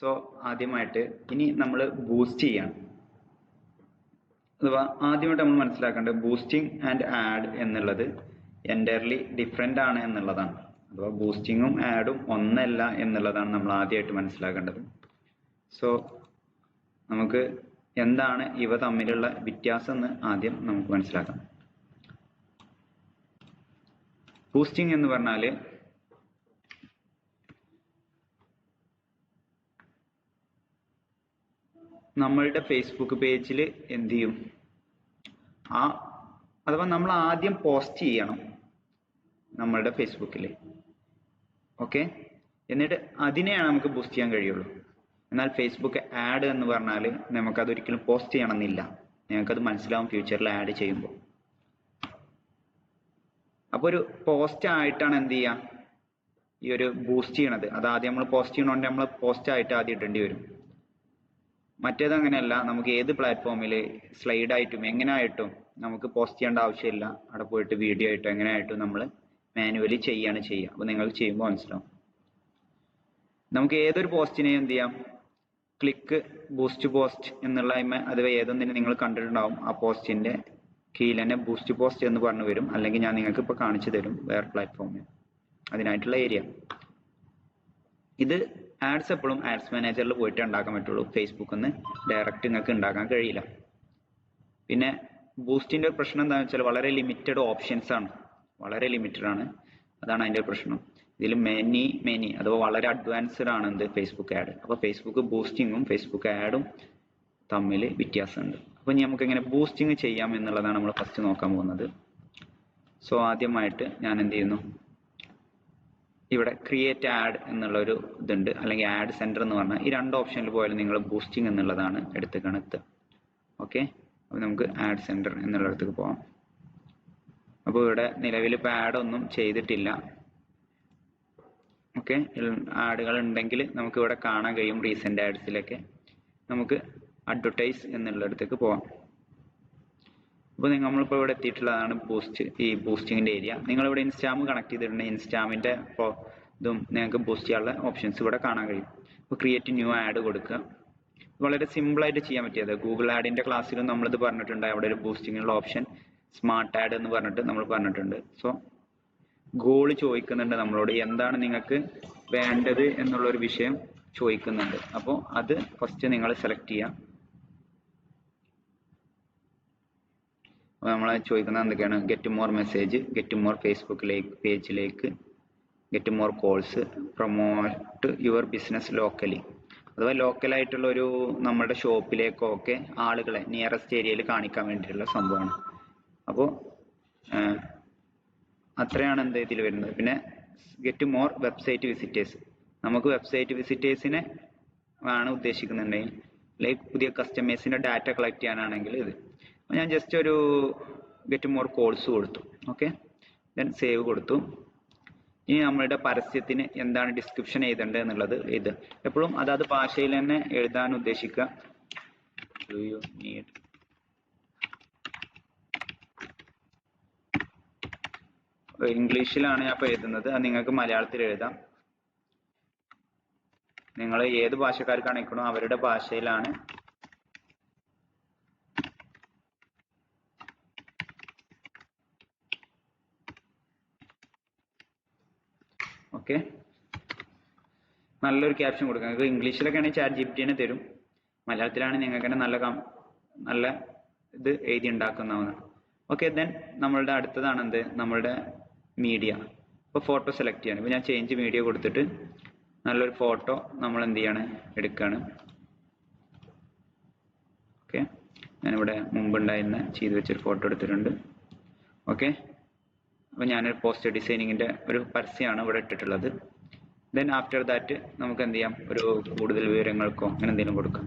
So ആദ്യമായിട്ട് ഇനി നമ്മൾ ബൂസ്റ്റ് ചെയ്യണം. അഥവാ ആദ്യമായിട്ട് നമ്മൾ മനസ്സിലാക്കേണ്ടത് ബൂസ്റ്റിംഗ് ആൻഡ് ആഡ് എന്നുള്ളത് എന്റയർലി ഡിഫറെന്റ് ആണ് എന്നുള്ളതാണ്. അഥവാ ബൂസ്റ്റിങ്ങും ആഡും ഒന്നല്ല എന്നുള്ളതാണ് നമ്മൾ ആദ്യമായിട്ട് മനസ്സിലാക്കേണ്ടത്. സോ നമുക്ക് എന്താണ് ഇവ തമ്മിലുള്ള വ്യത്യാസം എന്ന് ആദ്യം നമുക്ക് മനസ്സിലാക്കാം. ബൂസ്റ്റിംഗ് എന്ന് പറഞ്ഞാൽ നമ്മളുടെ ഫേസ്ബുക്ക് പേജിൽ എന്ത് ചെയ്യും? ആ അഥവാ നമ്മൾ ആദ്യം പോസ്റ്റ് ചെയ്യണം നമ്മളുടെ ഫേസ്ബുക്കിൽ ഓക്കെ എന്നിട്ട് അതിനെയാണ് നമുക്ക് ബൂസ്റ്റ് ചെയ്യാൻ കഴിയുള്ളൂ. എന്നാൽ ഫേസ്ബുക്ക് ആഡ് എന്ന് പറഞ്ഞാൽ നമുക്കത് ഒരിക്കലും പോസ്റ്റ് ചെയ്യണമെന്നില്ല. നിങ്ങൾക്കത് മനസ്സിലാവും ഫ്യൂച്ചറിൽ ആഡ് ചെയ്യുമ്പോൾ. അപ്പോൾ ഒരു പോസ്റ്റ് ആയിട്ടാണ് എന്ത് ചെയ്യുക? ഈ ഒരു ബൂസ്റ്റ് ചെയ്യണത്. അത് ആദ്യം നമ്മൾ പോസ്റ്റ് ചെയ്യണോണ്ട് നമ്മൾ പോസ്റ്റ് ആയിട്ട് ആദ്യം ഇടേണ്ടി വരും. മറ്റേത് അങ്ങനെയല്ല. നമുക്ക് ഏത് പ്ലാറ്റ്ഫോമിൽ സ്ലൈഡ് ആയിട്ടും എങ്ങനെ ആയിട്ടും നമുക്ക് പോസ്റ്റ് ചെയ്യേണ്ട ആവശ്യമില്ല. അവിടെ പോയിട്ട് വീഡിയോ ആയിട്ടോ എങ്ങനെ ആയിട്ടും നമ്മൾ മാനുവലി ചെയ്യാണ് ചെയ്യുക. അപ്പോൾ നിങ്ങൾക്ക് ചെയ്യുമ്പോൾ മനസ്സിലാവും. നമുക്ക് ഏതൊരു പോസ്റ്റിനെയും എന്ത് ചെയ്യാം? ക്ലിക്ക് ബൂസ്റ്റ് പോസ്റ്റ് എന്നുള്ള അഥവാ ഏതൊന്നിനെ നിങ്ങൾ കണ്ടിട്ടുണ്ടാവും. ആ പോസ്റ്റിന്റെ കീഴിൽ തന്നെ ബൂസ്റ്റ് പോസ്റ്റ് എന്ന് പറഞ്ഞു വരും. അല്ലെങ്കിൽ ഞാൻ നിങ്ങൾക്ക് ഇപ്പോൾ കാണിച്ചു തരും വേറെ പ്ലാറ്റ്ഫോമിൽ അതിനായിട്ടുള്ള ഏരിയ ഇത് ആഡ്സ് എപ്പോഴും ആഡ്സ് മാനേജറിൽ പോയിട്ട് ഉണ്ടാക്കാൻ പറ്റുള്ളൂ. ഫേസ്ബുക്കിൽ നിന്ന് ഡയറക്റ്റ് നിങ്ങൾക്ക് ഉണ്ടാക്കാൻ കഴിയില്ല. പിന്നെ ബൂസ്റ്റിന്റെ ഒരു പ്രശ്നം എന്താണെന്ന് വെച്ചാൽ വളരെ ലിമിറ്റഡ് ഓപ്ഷൻസ് ആണ്. വളരെ ലിമിറ്റഡ് ആണ്. അതാണ് അതിന്റെ പ്രശ്നം. ഇതിൽ മെനി മെനി അഥവാ വളരെ അഡ്വാൻസ്ഡ് ആണ് എന്ത് ഫേസ്ബുക്ക് ആഡ് അപ്പോൾ ഫേസ്ബുക്ക് ബൂസ്റ്റിങ്ങും ഫേസ്ബുക്ക് ആഡും തമ്മിൽ വ്യത്യാസമുണ്ട്. അപ്പോൾ ഇനി നമുക്ക് എങ്ങനെ ബൂസ്റ്റിംഗ് ചെയ്യാം എന്നുള്ളതാണ് നമ്മൾ ഫസ്റ്റ് നോക്കാൻ പോകുന്നത്. സോ ആദ്യമായിട്ട് ഞാൻ എന്ത് ചെയ്യുന്നു? ഇവിടെ ക്രിയേറ്റ് ആഡ് എന്നുള്ള ഒരു ഇതുണ്ട്. അല്ലെങ്കിൽ ആഡ് സെന്റർ എന്ന് പറഞ്ഞാൽ ഈ രണ്ട് ഓപ്ഷനിൽ പോയാലും നിങ്ങൾ ബൂസ്റ്റിംഗ് എന്നുള്ളതാണ് എടുത്ത് കണക്ക്. ഓക്കെ അപ്പോൾ നമുക്ക് ആഡ് സെന്റർ എന്നുള്ള എന്നുള്ളിടത്തേക്ക് പോവാം. അപ്പോൾ ഇവിടെ നിലവിൽ ഇപ്പോൾ ആഡ് ഒന്നും ചെയ്തിട്ടില്ല. ഓക്കെ ആഡുകൾ ഉണ്ടെങ്കിൽ നമുക്ക് ഇവിടെ കാണാൻ കഴിയും റീസെന്റ് ആഡ്സിലൊക്കെ നമുക്ക് അഡ്വർടൈസ് എന്നുള്ളിടത്തേക്ക് പോവാം. അപ്പോൾ നമ്മളിപ്പോൾ ഇവിടെ എത്തിയിട്ടുള്ളതാണ് പോസ്റ്റ് ഈ പോസ്റ്റിങ്ങിന്റെ ഏരിയ നിങ്ങൾ ഇവിടെ ഇൻസ്റ്റാം കണക്ട് ചെയ്തിട്ടുണ്ടെങ്കിൽ ഇൻസ്റ്റാമിന്റെ ഇപ്പോൾ ഇതും നിങ്ങൾക്ക് പോസ്റ്റ് ചെയ്യാനുള്ള ഓപ്ഷൻസ് ഇവിടെ കാണാൻ കഴിയും. ഇപ്പോൾ ക്രിയേറ്റ് ന്യൂ ആഡ് കൊടുക്കുക. വളരെ സിമ്പിൾ ആയിട്ട് ചെയ്യാൻ പറ്റിയത് ഗൂഗിൾ ആഡിന്റെ ക്ലാസ്സിലും നമ്മളിത് പറഞ്ഞിട്ടുണ്ട്. അവിടെ ഒരു ബൂസ്റ്റിങ്ങിനുള്ള ഓപ്ഷൻ സ്മാർട്ട് ആഡ് എന്ന് പറഞ്ഞിട്ട് നമ്മൾ പറഞ്ഞിട്ടുണ്ട്. സോ ഗോൾ ചോദിക്കുന്നുണ്ട് നമ്മളോട്. എന്താണ് നിങ്ങൾക്ക് വേണ്ടത് എന്നുള്ള ഒരു വിഷയം ചോദിക്കുന്നുണ്ട്. അപ്പോൾ അത് ഫസ്റ്റ് നിങ്ങൾ സെലക്ട് ചെയ്യാം അപ്പോൾ നമ്മൾ ചോദിക്കുന്നത് എന്തൊക്കെയാണ്? Get more message get more ഫേസ്ബുക്കിലേക്ക് പേജിലേക്ക് get more calls promote your business locally അഥവാ ലോക്കലായിട്ടുള്ള ഒരു നമ്മുടെ ഷോപ്പിലേക്കോ ഒക്കെ ആളുകളെ നിയറസ്റ്റ് ഏരിയയിൽ കാണിക്കാൻ വേണ്ടിയിട്ടുള്ള സംഭവമാണ്. അപ്പോൾ അത്രയാണ് എന്താ ഇതിൽ വരുന്നത്. പിന്നെ ഗെറ്റ് മോർ വെബ്സൈറ്റ് വിസിറ്റേഴ്സ് നമുക്ക് വെബ്സൈറ്റ് വിസിറ്റേഴ്സിനെ ആണ് ഉദ്ദേശിക്കുന്നുണ്ടെങ്കിൽ ലൈക്ക് പുതിയ കസ്റ്റമേഴ്സിന്റെ ഡാറ്റ കളക്ട് ചെയ്യാനാണെങ്കിൽ ഇത് ഞാൻ ജസ്റ്റ് ഒരു ഗെറ്റ് മോർ കോൾസ് കൊടുത്തു ഓക്കെ ദെൻ സേവ് കൊടുത്തു. ഇനി നമ്മളുടെ പരസ്യത്തിന് എന്താണ് ഡിസ്ക്രിപ്ഷൻ എഴുതേണ്ടത് എന്നുള്ളത് ഇത് എപ്പോഴും അതാത് ഭാഷയിൽ തന്നെ എഴുതാൻ ഉദ്ദേശിക്കുക. നീഡ് ഇംഗ്ലീഷിലാണ് ഞാൻ ഇപ്പോൾ എഴുതുന്നത്. അത് നിങ്ങൾക്ക് മലയാളത്തിൽ എഴുതാം. നിങ്ങൾ ഏത് ഭാഷക്കാർക്കാണിക്കണോ അവരുടെ ഭാഷയിലാണ് ഓക്കെ. നല്ലൊരു ക്യാപ്ഷൻ കൊടുക്കാം. നിങ്ങൾക്ക് ഇംഗ്ലീഷിലൊക്കെ ആണെങ്കിൽ ചാറ്റ് ജി പി തരും. മലയാളത്തിലാണ് നിങ്ങൾക്ക് തന്നെ നല്ല നല്ല ഇത് എഴുതി ഉണ്ടാക്കുന്നതാണ് ഓക്കെ ദെൻ നമ്മളുടെ അടുത്തതാണ് എന്ത്? നമ്മളുടെ മീഡിയ ഇപ്പോൾ ഫോട്ടോ സെലക്ട് ചെയ്യണം. ഇപ്പോൾ ഞാൻ ചേഞ്ച് മീഡിയ കൊടുത്തിട്ട് നല്ലൊരു ഫോട്ടോ നമ്മൾ എന്ത് ചെയ്യാണ്? എടുക്കുകയാണ് ഓക്കെ ഞാനിവിടെ മുമ്പുണ്ടായിരുന്ന ചെയ്ത് വെച്ചൊരു ഫോട്ടോ എടുത്തിട്ടുണ്ട്. ഓക്കെ അപ്പോൾ ഞാനൊരു പോസ്റ്റർ ഡിസൈനിങ്ങിന്റെ ഒരു പരസ്യമാണ് ഇവിടെ ഇട്ടിട്ടുള്ളത്. ദെൻ ആഫ്റ്റർ ദാറ്റ് നമുക്ക് എന്ത് ചെയ്യാം? ഒരു കൂടുതൽ വിവരങ്ങൾക്കോ അങ്ങനെ എന്തെങ്കിലും കൊടുക്കാം.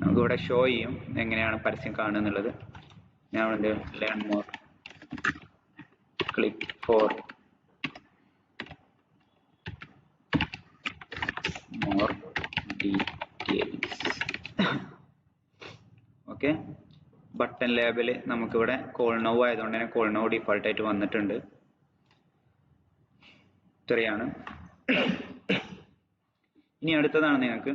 നമുക്കിവിടെ ഷോ ചെയ്യും എങ്ങനെയാണ് പരസ്യം കാണുക എന്നുള്ളത്. ഞാൻ എന്ത് learn more click for more details okay button label നമുക്കിവിടെ കോൾ നൗ ആയതുകൊണ്ട് തന്നെ കോൾ നൗ ഡിഫോൾട്ട് ആയിട്ട് വന്നിട്ടുണ്ട്. ഇത്രയാണ്. ഇനി അടുത്തതാണ് നിങ്ങൾക്ക്.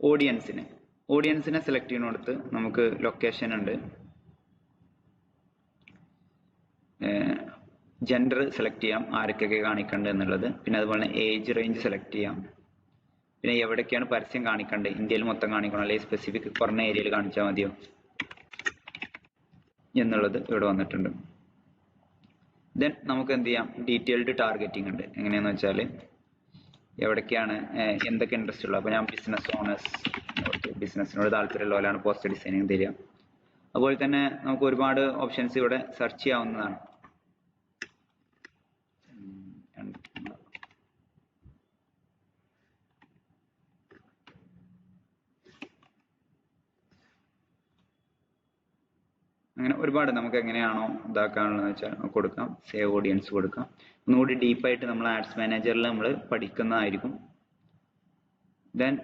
ഓഡിയൻസിനെ ഓഡിയൻസിനെ സെലക്ട് ചെയ്യുന്ന ചെയ്യുന്നിടത്ത് നമുക്ക് ലൊക്കേഷൻ ഉണ്ട്. ജെൻഡർ സെലക്ട് ചെയ്യാം ആർക്കൊക്കെ കാണിക്കേണ്ടത് എന്നുള്ളത്. പിന്നെ അതുപോലെ ഏജ് റേഞ്ച് സെലക്ട് ചെയ്യാം. പിന്നെ എവിടൊക്കെയാണ് പരസ്യം കാണിക്കേണ്ടത്? ഇന്ത്യയിൽ മൊത്തം കാണിക്കണോ അല്ലെങ്കിൽ സ്പെസിഫിക് കുറഞ്ഞ ഏരിയയിൽ കാണിച്ചാൽ മതിയോ? എന്നുള്ളത് ഇവിടെ വന്നിട്ടുണ്ട്. ദെൻ നമുക്ക് എന്ത് ചെയ്യാം? ഡീറ്റെയിൽഡ് ടാർഗറ്റിംഗ് ഉണ്ട്. എങ്ങനെയാന്ന് വെച്ചാൽ എവിടൊക്കെയാണ് എന്തൊക്കെ ഇൻട്രസ്റ്റ് ഉള്ളത്? അപ്പോൾ ഞാൻ ബിസിനസ് ഓണേഴ്സ് ബിസിനസ്സിനോട് താല്പര്യമുള്ളവരാണ് പോസ്റ്റർ ഡിസൈനിങ് തരിക. അതുപോലെ തന്നെ നമുക്ക് ഒരുപാട് ഓപ്ഷൻസ് ഇവിടെ സെർച്ച് ചെയ്യാവുന്നതാണ്. അങ്ങനെ ഒരുപാട് നമുക്ക് എങ്ങനെയാണോ ഇതാക്കാനുള്ളതെന്ന് വെച്ചാൽ കൊടുക്കാം. സേവ് ഓഡിയൻസ് കൊടുക്കാം. ഒന്നുകൂടി ഡീപ്പായിട്ട് നമ്മൾ ആഡ്സ് മാനേജറിൽ നമ്മൾ പഠിക്കുന്നതായിരിക്കും. ദെൻ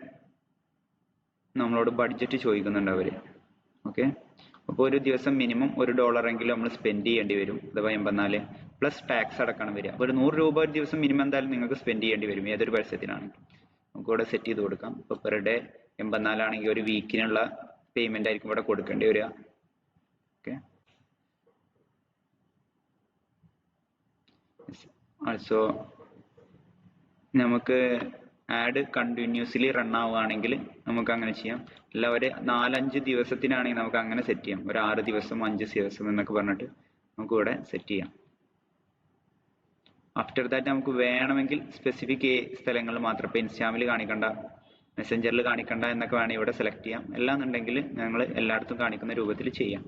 നമ്മളോട് ബഡ്ജറ്റ് ചോദിക്കുന്നുണ്ട് അവർ ഓക്കെ അപ്പോൾ ഒരു ദിവസം മിനിമം ഒരു ഡോളർ എങ്കിലും നമ്മൾ സ്പെൻഡ് ചെയ്യേണ്ടി വരും. അഥവാ എൺപത്തിനാല് പ്ലസ് ടാക്സ് അടക്കണം വരിക. അപ്പോൾ ഒരു നൂറ് രൂപ ഒരു ദിവസം മിനിമം എന്തായാലും നിങ്ങൾക്ക് സ്പെൻഡ് ചെയ്യേണ്ടി വരും ഏതൊരു പരസ്യത്തിനാണെങ്കിൽ നമുക്ക് ഇവിടെ സെറ്റ് ചെയ്ത് കൊടുക്കാം. ഇപ്പോൾ പെർ ഡേ എൺപത്തിനാലാണെങ്കിൽ ഒരു വീക്കിനുള്ള പേയ്മെന്റ് ആയിരിക്കും ഇവിടെ കൊടുക്കേണ്ടി വരിക ഓക്കെ ആൾസോ നമുക്ക് ആഡ് കണ്ടിന്യൂസ്ലി റൺ ആവുകയാണെങ്കിൽ നമുക്ക് അങ്ങനെ ചെയ്യാം. അല്ല ഒരു നാലഞ്ച് ദിവസത്തിനാണെങ്കിൽ നമുക്ക് അങ്ങനെ സെറ്റ് ചെയ്യാം. ഒരു ആറ് ദിവസം അഞ്ച് ദിവസം എന്നൊക്കെ പറഞ്ഞിട്ട് നമുക്ക് ഇവിടെ സെറ്റ് ചെയ്യാം. ആഫ്റ്റർ ദാറ്റ് നമുക്ക് വേണമെങ്കിൽ സ്പെസിഫിക് സ്ഥലങ്ങൾ മാത്രം ഇപ്പോൾ ഇൻസ്റ്റാമിൽ കാണിക്കണ്ട മെസ്സഞ്ചറിൽ കാണിക്കണ്ട എന്നൊക്കെ വേണമെങ്കിൽ ഇവിടെ സെലക്ട് ചെയ്യാം. അല്ലാന്നുണ്ടെങ്കിൽ ഞങ്ങൾ എല്ലായിടത്തും കാണിക്കുന്ന രൂപത്തിൽ ചെയ്യാം.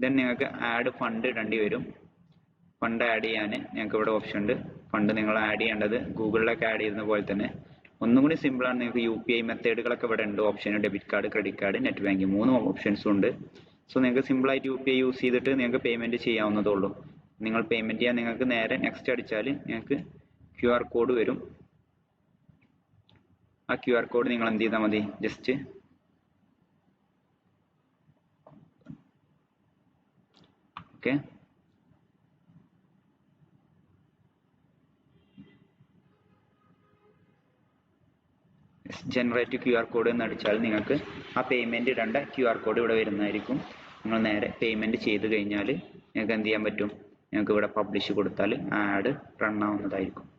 ദെൻ നിങ്ങൾക്ക് ആഡ് ഫണ്ട് ഇടേണ്ടി വരും. ഫണ്ട് ആഡ് ചെയ്യാൻ ഞങ്ങൾക്ക് ഇവിടെ ഓപ്ഷൻ ഉണ്ട്. ഫണ്ട് നിങ്ങൾ ആഡ് ചെയ്യേണ്ടത് ഗൂഗിളിലൊക്കെ ആഡ് ചെയ്യുന്ന പോലെ തന്നെ ഒന്നും കൂടി സിമ്പിൾ ആണ്. നിങ്ങൾക്ക് യു പി ഐ മെത്തേഡുകളൊക്കെ ഇവിടെ ഉണ്ട്. Option debit card credit card net banking മൂന്ന് ഓപ്ഷൻസും ഉണ്ട്. സോ നിങ്ങൾക്ക് സിമ്പിൾ ആയിട്ട് യു പി ഐ യൂസ് ചെയ്തിട്ട് നിങ്ങൾക്ക് പേയ്മെന്റ് ചെയ്യാവുന്നതേ ഉള്ളൂ. നിങ്ങൾ പേയ്മെന്റ് ചെയ്യാൻ നിങ്ങൾക്ക് നേരെ നെക്സ്റ്റ് അടിച്ചാൽ നിങ്ങൾക്ക് ക്യു ആർ കോഡ് വരും. ആ ക്യു ആർ കോഡ് നിങ്ങൾ എന്ത് ചെയ്താൽ മതി? Just okay generate Q R code എന്ന് അടിച്ചാൽ നിങ്ങൾക്ക് ആ പേയ്മെന്റ് ഇടേണ്ട ക്യു ആർ കോഡ് ഇവിടെ വരുന്നതായിരിക്കും. നിങ്ങൾ നേരെ പേയ്മെന്റ് ചെയ്ത് കഴിഞ്ഞാൽ നിങ്ങൾക്ക് എന്ത് ചെയ്യാൻ പറ്റും? നിങ്ങൾക്ക് ഇവിടെ പബ്ലിഷ് കൊടുത്താൽ ആഡ് റൺ ആവുന്നതായിരിക്കും.